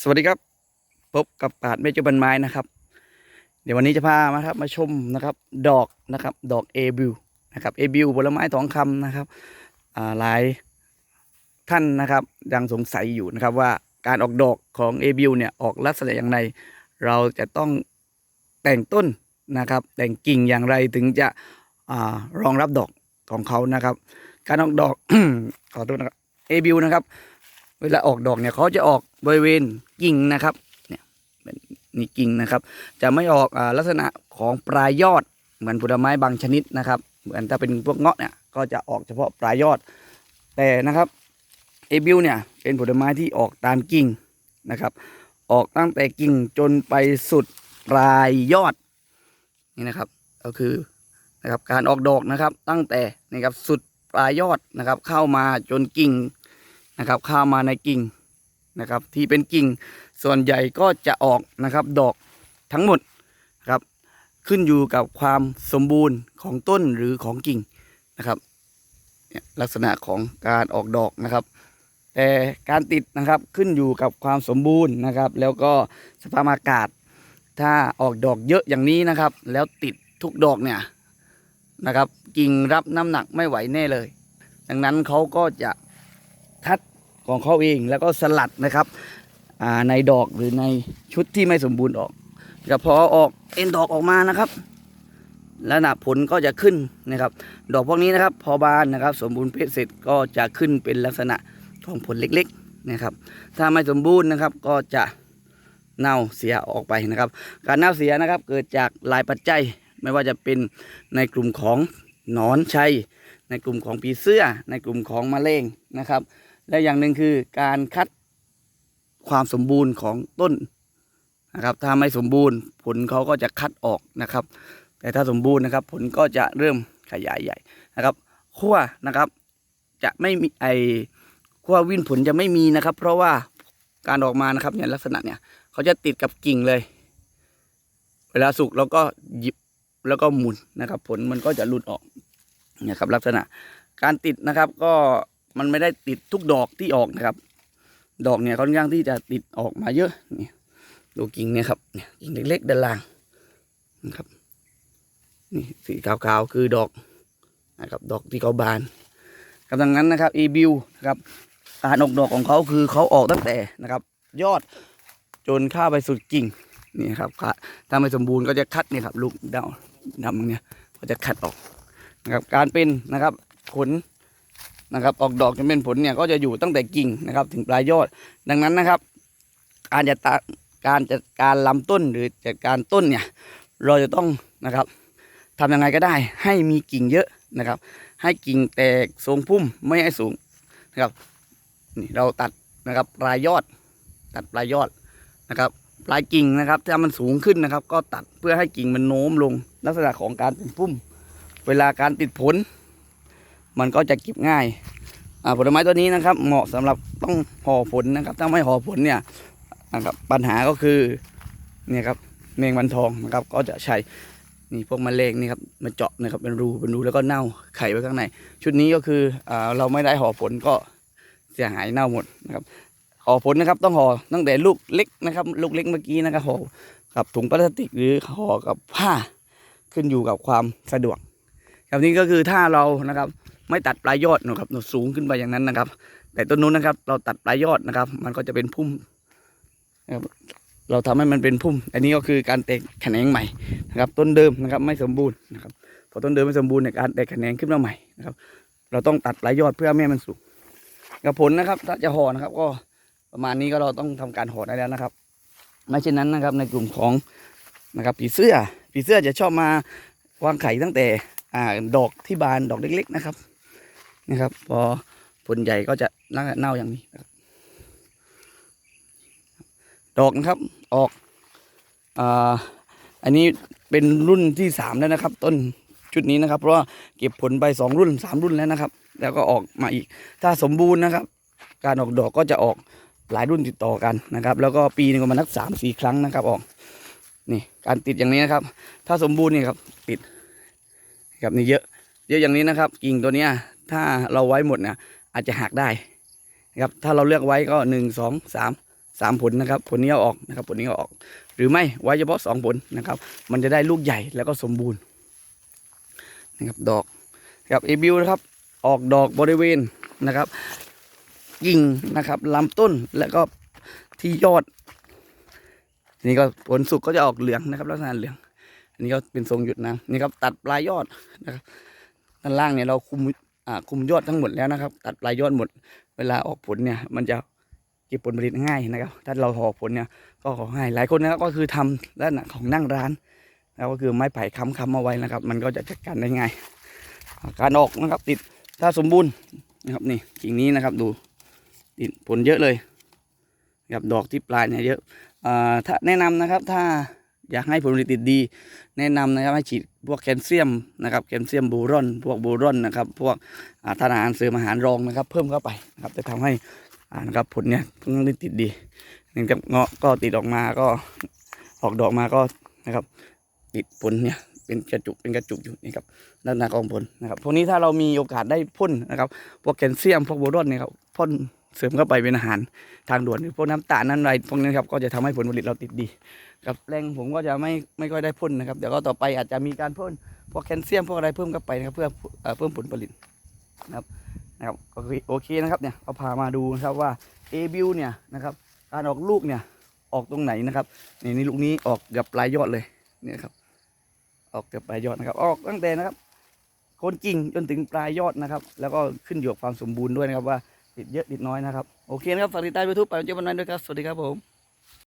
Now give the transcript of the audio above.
สวัสดีครับ พบกับปาดเมจุบันไม้นะครับ เดี๋ยววันนี้จะพามาครับมาชมนะครับ ดอกนะครับ ดอกเอบิวนะครับเอบิวผลไม้ทองคำนะครับหลายท่านนะครับยังสงสัยอยู่นะครับว่าการออกดอกของเอบิวเนี่ยออกลักษณะอย่างไรเราจะต้องแต่งต้นนะครับ แต่งกิ่งอย่างไรถึงจะอรองรับดอกของเขานะครับ การออกดอกขอโทษนะครับเอบิวนะครับ เวลาออกดอกเนี่ยเขาจะออกบริเวณกิ่งนะครับเนี่ยเป็นนี่กิ่งนะครับ จะไม่ออกอลักษณะของปลายยอดเหมือนผลไม้บางชนิดนะครับ เหมือนถ้าเป็นพวกเงาะเนี่ยก็จะออกเฉพาะปลายยอด แต่นะครับเอบิวเนี่ยเป็นผลไม้ที่ออกตามกิ่งนะครับ ออกตั้งแต่กิ่งจนไปสุดปลายยอดนี่นะครับก็คือนะครับการออกดอกนะครับตั้งแต่นะครับสุดปลายยอดนะครับ เข้ามาจนกิ่ง นะครับเข้ามาในกิ่งนะครับที่เป็นกิ่งส่วนใหญ่ก็จะออกนะครับดอกทั้งหมดครับขึ้นอยู่กับความสมบูรณ์ของต้นหรือของกิ่งนะครับลักษณะของการออกดอกนะครับ แต่การติดนะครับขึ้นอยู่กับความสมบูรณ์นะครับ แล้วก็สภาพอากาศ ถ้าออกดอกเยอะอย่างนี้นะครับ แล้วติดทุกดอกเนี่ยนะครับกิ่งรับน้ำหนักไม่ไหวแน่เลย ดังนั้นเขาก็จะ คัดของเขาเอง แล้วก็สลัดนะครับในดอกหรือในชุดที่ไม่สมบูรณ์ออกแต่พอออกเอ็นดอกออกมานะครับแล้วนะผลก็จะขึ้นนะครับ ดอกพวกนี้นะครับ พอบานนะครับ สมบูรณ์เพศเสร็จก็จะขึ้นเป็นลักษณะของผลเล็กๆนะครับ ถ้าไม่สมบูรณ์นะครับก็จะเน่าเสียออกไปนะครับ การเน่าเสียนะครับ เกิดจากหลายปัจจัยไม่ว่าจะเป็นในกลุ่มของหนอนชัย ในกลุ่มของผีเสื้อ ในกลุ่มของมะเร็งนะครับ และอย่างหนึ่งคือการคัดความสมบูรณ์ของต้นนะครับ ถ้าไม่สมบูรณ์ผลเขาก็จะคัดออกนะครับ แต่ถ้าสมบูรณ์นะครับ ผลก็จะเริ่มขยายใหญ่นะครับขั้วนะครับ จะไม่มีไอขั้ววิ่นผลจะไม่มีนะครับ เพราะว่าการออกมานะครับเนี่ยลักษณะเนี่ยเขาจะติดกับกิ่งเลย เวลาสุกเราก็หยิบแล้วก็หมุนนะครับ ผลมันก็จะหลุดออกเนี่ยครับลักษณะการติดนะครับก็ มันไม่ได้ติดทุกดอกที่ออกนะครับ ดอกเนี่ยค่อนข้างที่จะติดออกมาเยอะนี่ดูกิ่งเนี่ยครับเนี่ยกิ่งเล็กๆด้านล่างนะครับนี่สีขาวๆคือดอกนะครับดอกที่เขาบานครับดังนั้นนะครับอีบิวนะครับการออกดอกของเขาคือเขาออกตั้งแต่นะครับ ยอดจนข้าไปสุดกิ่งนี่ครับถ้าไม่สมบูรณ์ก็จะคัดเนี่ยครับลูกดาวดำเนี่ยก็จะคัดออกนะครับการเป็นนะครับผล นะครับออกดอกจนเป็นผลเนี่ยก็จะอยู่ตั้งแต่กิ่งนะครับ ถึงปลายยอด ดังนั้นนะครับ การจะตาการจัดการลำต้นหรือจัดการต้นเนี่ยเราจะต้องนะครับทำยังไงก็ได้ ให้มีกิ่งเยอะนะครับ ให้กิ่งแตกทรงพุ่มไม่ให้สูงนะครับนี่เราตัดนะครับปลายยอด ตัดปลายยอดนะครับปลายกิ่งนะครับถ้ามันสูงขึ้นนะครับ ก็ตัดเพื่อให้กิ่งมันโน้มลงลักษณะของการเป็นพุ่ม เวลาการติดผล มันก็จะเก็บง่ายผลไม้ตัวนี้นะครับ เหมาะสำหรับต้องห่อผลนะครับ ถ้าไม่ห่อผลเนี่ยนะครับปัญหาก็คือเนี่ยครับแมงวันทองนะครับก็จะใช้นี่พวกมแมลงนี่ครับมาเจาะนะครับเป็นรูเป็นรูแล้วก็เน่าไข่ไว้ข้างในชุดนี้ก็คืออเราไม่ได้ห่อผลก็เสียหายเน่าหมดนะครับห่อผลนะครับต้องห่อตั้งแต่ลูกเล็กนะครับ ลูกเล็กเมื่อกี้นะครับห่อกับถุงพลาสติกหรือห่อกับผ้าขึ้นอยู่กับความสะดวกครับนี้ก็คือถ้าเรานะครับ ไม่ตัดปลายยอดนะครับสูงขึ้นไปอย่างนั้นนะครับ แต่ต้นนู้นนะครับ เราตัดปลายยอดนะครับ มันก็จะเป็นพุ่มนะครับเราทำให้มันเป็นพุ่ม อันนี้ก็คือการแตกแขนงใหม่นะครับ ต้นเดิมนะครับไม่สมบูรณ์นะครับพอต้นเดิมไม่สมบูรณ์ในการแตกแขนงขึ้นมาใหม่นะครับ เราต้องตัดปลายยอดเพื่อไม่ให้มันสุกกับผลนะครับถ้าจะห่อนะครับ ก็ประมาณนี้ก็เราต้องทำการห่อได้แล้วนะครับไม่เช่นนั้นนะครับ ในกลุ่มของนะครับผีเสื้อผีเสื้อจะชอบมาวางไข่ตั้งแต่อ่าดอกที่บานดอกเล็ก ๆ นะครับ นะครับ พอผลใหญ่ก็จะเน่าอย่างนี้นะครับดอกนะครับออกอ่าอันนี้เป็นรุ่นที่สามแล้วนะครับ ต้นชุดนี้นะครับ เพราะว่าเก็บผลไปสองรุ่นสามรุ่นแล้วนะครับ แล้วก็ออกมาอีก ถ้าสมบูรณ์นะครับ การออกดอกก็จะออกหลายรุ่นติดต่อกันนะครับ แล้วก็ปีหนึงก็มานักสามสี่ครั้งนะครับออกนี่การติดอย่างนี้นะครับ ถ้าสมบูรณ์นี่ครับติดครับนี่เยอะ เยอะอย่างนี้นะครับ กิ่งตัวเนี้ย ถ้าเราไว้หมดเนี่ยอาจจะหักได้นะครับ ถ้าเราเลือกไว้ก็หนึ่งสองสามสามผลนะครับ ผลนี้เอาออกนะครับ ผลนี้เอาออก หรือไม่ไว้เฉพาะสองผลนะครับ มันจะได้ลูกใหญ่แล้วก็สมบูรณ์นะครับดอกครับเอบิวนะครับ ออกดอกบริเวณนะครับกิ่งนะครับลำต้นแล้วก็ที่ยอดนี่ก็ผลสุกก็จะออกเหลืองนะครับ ลักษณะเหลืองอันนี้ก็เป็นทรงหยุดนะนี่ครับตัดปลายยอดนะครับด้านล่างเนี่ยเราคุม คุมยอดทั้งหมดแล้วนะครับ ตัดปลายยอดหมด เวลาออกผลเนี่ย มันจะเก็บผลผลิตง่ายนะครับ ถ้าเราห่อผลเนี่ยก็ง่ายหลายคนนะครับก็คือทำด้านของนั่งร้านแล้วก็คือไม้ไผ่ค้ำค้ำเอาไว้นะครับ มันก็จะจัดการได้ง่าย การออกนะครับติดถ้าสมบูรณ์นะครับนี่กิ่งนี้นะครับดูติดผลเยอะเลยนะครับดอกที่ปลายเนี่ยเยอะอ่าถ้าแนะนำนะครับถ้า อยากให้ผลผลิติดดี แนะนำนะครับให้ฉีดพวกแคลเซียมนะครับแคลเซียมบูรอน พวกบูรอนนะครับ พวกอาทานอาหารเสริมอาหารรองนะครับ เพิ่มเข้าไปนะครับจะทำให้อ่านะครับผลเนี่ยผลิตติดดีนี่ครับเงาะก็ติดออกมาก็ออกดอกมาก็นะครับ ติดผลเนี่ยเป็นกระจุกเป็นกระจุกอยู่นี่ครับด้านหน้ากองผลนะครับพวกนี้ถ้าเรามีโอกาสได้พ่นนะครับพวกแคลเซียมพวกบูรอนเนี่ยครับพ่น เสริมเข้าไปเป็นอาหารทางด่วนพวกน้ำตาลนั้นอะไรพวกนี้ครับก็จะทำให้ผลผลิตเราติดดีกับแรงผมก็จะไม่ไม่ค่อยได้พ่นนะครับเดี๋ยวก็ต่อไปอาจจะมีการพ่นพวกแคลเซียมพวกอะไรเพิ่มเข้าไปนะครับเพื่อเพิ่มผลผลิตนะครับนะครับก็คือโอเคนะครับเนี่ยเอาพามาดูนะครับว่า A บิวเนี่ยนะครับการออกลูกเนี่ยออกตรงไหนนะครับนี่นี่ลูกนี้ออกกับปลายยอดเลยเนี่ยครับออกกับปลายยอดนะครับ ออกตั้งแต่นะครับโคนกิ่งจนถึงปลายยอดนะครับ แล้วก็ขึ้นอยู่กับความสมบูรณ์ด้วยนะครับว่า ติดเยอะติดน้อยนะครับ โอเคนะครับ ฝากติดตามยูทูบไปเจอกันวันนั้นด้วยครับ สวัสดีครับผม